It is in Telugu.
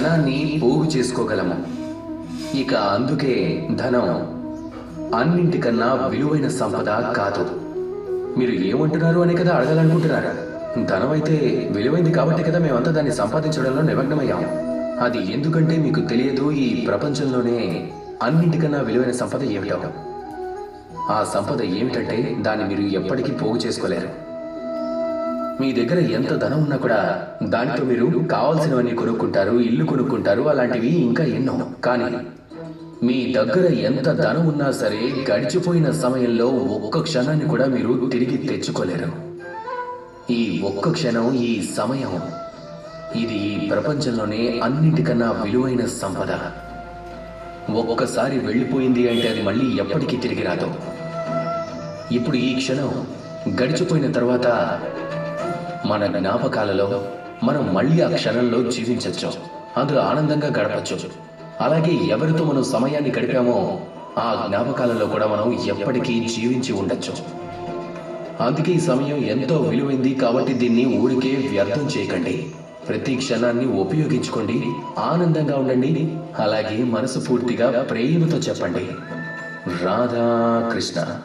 ధనాన్ని పోగు చేసుకోగలము. ఇక అందుకే ధనం అన్నింటికన్నా విలువైన సంపద కాదు. మీరు ఏమంటున్నారు అనే కదా అడగాలనుకుంటున్నారా. ధనం అయితే విలువైంది కాబట్టి కదా మేమంతా దాన్ని సంపాదించడంలో నిమగ్నమయ్యాం. అది ఎందుకంటే మీకు తెలియదు ఈ ప్రపంచంలోనే అన్నింటికన్నా విలువైన సంపద ఏమిటో. ఆ సంపద ఏమిటంటే దాన్ని మీరు ఎప్పటికీ పోగు చేసుకోలేరు. మీ దగ్గర ఎంత ధనం ఉన్నా కూడా దానితో మీరు కావాల్సినవన్నీ కొనుక్కుంటారు ఇల్లు కొనుక్కుంటారు అలాంటివి ఇంకా ఎన్నో. కానీ మీ దగ్గర ఎంత ధనం ఉన్నా సరే గడిచిపోయిన సమయంలో ఒక్క క్షణాన్ని కూడా మీరు తిరిగి తెచ్చుకోలేరు. ఈ ఒక్క క్షణం ఈ సమయం ఇది ఈ ప్రపంచంలోనే అన్నిటికన్నా విలువైన సంపద. ఒక్కొక్కసారి వెళ్ళిపోయింది అంటే అది మళ్ళీ ఎప్పటికీ తిరిగి రాదు. ఇప్పుడు ఈ క్షణం గడిచిపోయిన తర్వాత మన జ్ఞాపకాలలో మనం మళ్ళీ ఆ క్షణంలో జీవించవచ్చు అందులో ఆనందంగా గడపచ్చు. అలాగే ఎవరితో మనం సమయాన్ని గడిపామో ఆ జ్ఞాపకాలలో కూడా మనం ఎప్పటికీ జీవించి ఉండొచ్చు. అందుకే ఈ సమయం ఎంతో విలువైంది కాబట్టి దీన్ని ఊరికే వ్యర్థం చేయకండి. ప్రతి క్షణాన్ని ఉపయోగించుకోండి ఆనందంగా ఉండండి అలాగే మనసు పూర్తిగా ప్రేమతో చెప్పండి. రాధా కృష్ణ